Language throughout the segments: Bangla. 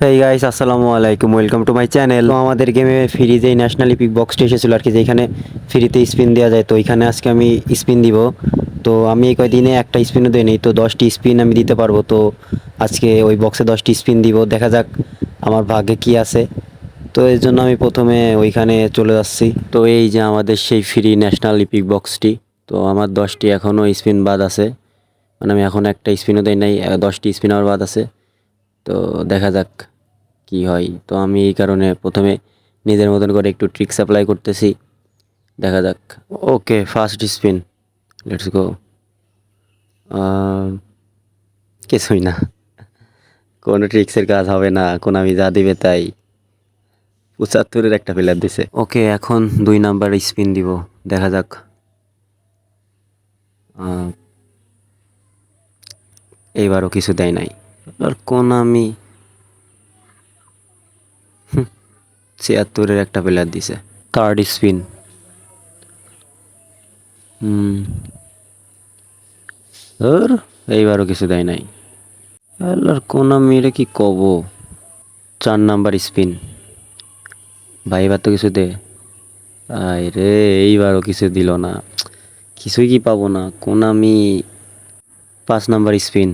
হেই গাইস আসসালামু আলাইকুম ওয়েলকাম টু মাই চ্যানেল আমাদের গেমে ফ্রি যেই ন্যাশনাল ইপিক বক্সটি এসেছিল আর কি যেখানে ফ্রিতে স্পিন দেওয়া যায়, তো এখানে আজকে আমি স্পিন দিব। তো আমি এই কয়দিনে একটা স্পিনও দিইনি, তো দশটি স্পিন আমি দিতে পারব। তো আজকে ওই বক্সে দশটি স্পিন দিব, দেখা যাক আমার ভাগ্যে কি আছে। তো এর জন্য আমি প্রথমে ওইখানে চলে যাচ্ছি। তো এই যে আমাদের সেই ফ্রি ন্যাশনাল ইপিক বক্সটি তো আমার দশটি এখনও স্পিন বাদ আছে। মানে আমি এখন একটা স্পিনও দেই নাই দশটি স্পিন আমার বাদ আছে। তো দেখা যাক কি হয়। তো আমি এই কারণে প্রথমে নিজের মতন করে একটু ট্রিক্স অ্যাপ্লাই করতেছি। দেখা যাক। Okay first spin let's go কিছুই না। কোনো ট্রিক্সের কাজ হবে না। কোন আমি যা দিবে তাই। পঁচাত্তরের একটা প্লেয়ার দিছে। ওকে, এখন দুই নাম্বার স্পিন দিব। দেখা যাক। এইবারও কিছু দেয় নাই। আর কোন আমি? ছিয়াত্তরের একটা প্লেয়ার দিছে। থার্ড স্পিন হুম। আর এইবারও কিছু দেয় নাই। আর কোন আমি এটা কি কব? চার নাম্বার স্পিন ভাই, এবার তো কিছু দে। আয় রে এইবারও কিছু দিল না। কিছুই কি পাবো না? কোন আমি? পাঁচ নাম্বার স্পিন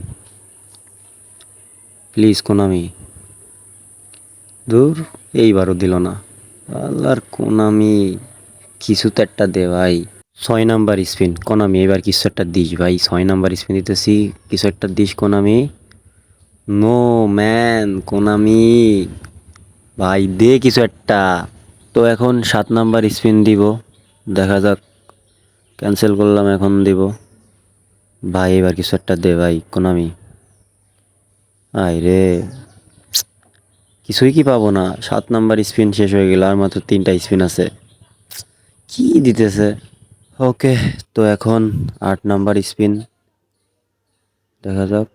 প্লিজ কোন আমি দূর, এইবারও দিল না। আল্লাহর কোন আমি কিছু তো একটা দে ভাই। ছয় নাম্বার স্পিন, কোনামি, এবার কিছু একটা দিস ভাই। ছয় নাম্বার স্পিন দিতেছি কিছু একটা this Konami. No man, Konami. ভাই, দে কিছু একটা তো এখন সাত নাম্বার স্পিন দিব। দেখা যাক, ক্যান্সেল করলাম, এখন দিব। ভাই, এবার কিছু একটা দে ভাই কোন আমি আয় রে কিছুই কি পাবো না। সাত নাম্বার স্পিন শেষ হয়ে গেল আর মাত্র তিনটা স্পিন আছে। কি দিতেছে? ওকে, তো এখন আট নাম্বার স্পিন। দেখা যাক।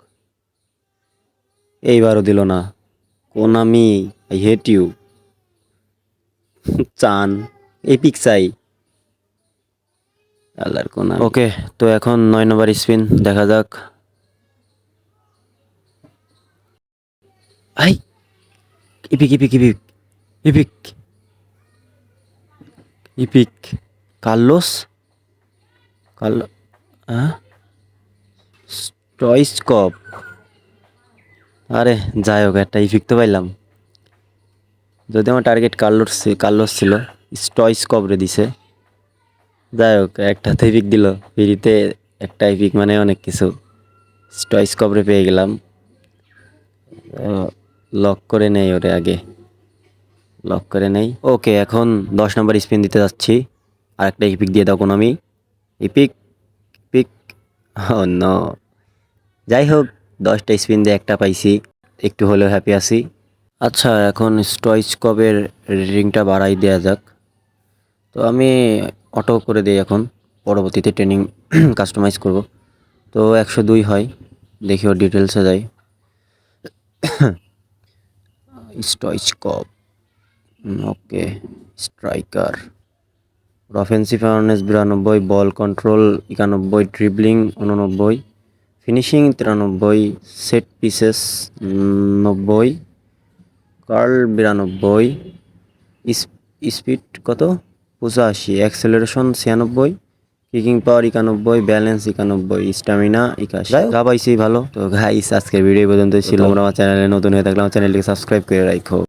এইবারও দিল না। কোন আমি আই হেট ইউ। চান, এপিক চাই। আল্লাহর ওকে, তো এখন নয় নম্বর স্পিন। দেখা যাক। I, epic epic epic epic epic, Carlos, Carlo হ্যাঁ স্টয়েস কপ আরে, যাই হোক, একটা ইপিক তো পাইলাম। যদি আমার টার্গেট কার্লোস ছি- কার্লোস ছিল স্টয়েস কপরে দিছে। যাই হোক, একটা তো ইপিক দিল। ফ্রিতে একটা ইপিক মানে অনেক কিছু। স্টয়েস কপরে পেয়ে গেলাম। লক করে নেই ওরে আগে। লক করে নেই। ওকে এখন দশ নম্বর স্পিন দিতে যাচ্ছি। আর একটা ইপিক দিয়ে দাও আমি। ইপিক পিক ন যাই হোক, দশটা স্পিন দিয়ে একটা পাইছি। একটু হলেও হ্যাপি আছি। আচ্ছা এখন স্টয়েজ কবের রিডিংটা বাড়াই দেওয়া যাক। তো আমি অটো করে দিই এখন। পরবর্তীতে ট্রেনিং কাস্টমাইজ করব। তো একশো দুই হয়। দেখি ওর ডিটেলসে যাই। Stoichkov okay, striker offensive awareness বিরানব্বই বল কন্ট্রোল একানব্বই ড্রিবলিং উননব্বই ফিনিশিং তিরানব্বই সেট পিসেস নব্বই কার্ল বিরানব্বই স্পিড কত? পঁচাশি অ্যাক্সেলারেশন ছিয়ানব্বই কিকিং পাওয়ার একানব্বই ব্যালেন্স একানব্বই স্টামিনা একাশি। যা পাইছি ভালো। তো গাইস আজকের ভিডিও পর্যন্ত ছিল। আমরা আমার চ্যানেলে নতুন হয়ে থাকলে আমার চ্যানেলটিকে সাবস্ক্রাইব করে রাখো।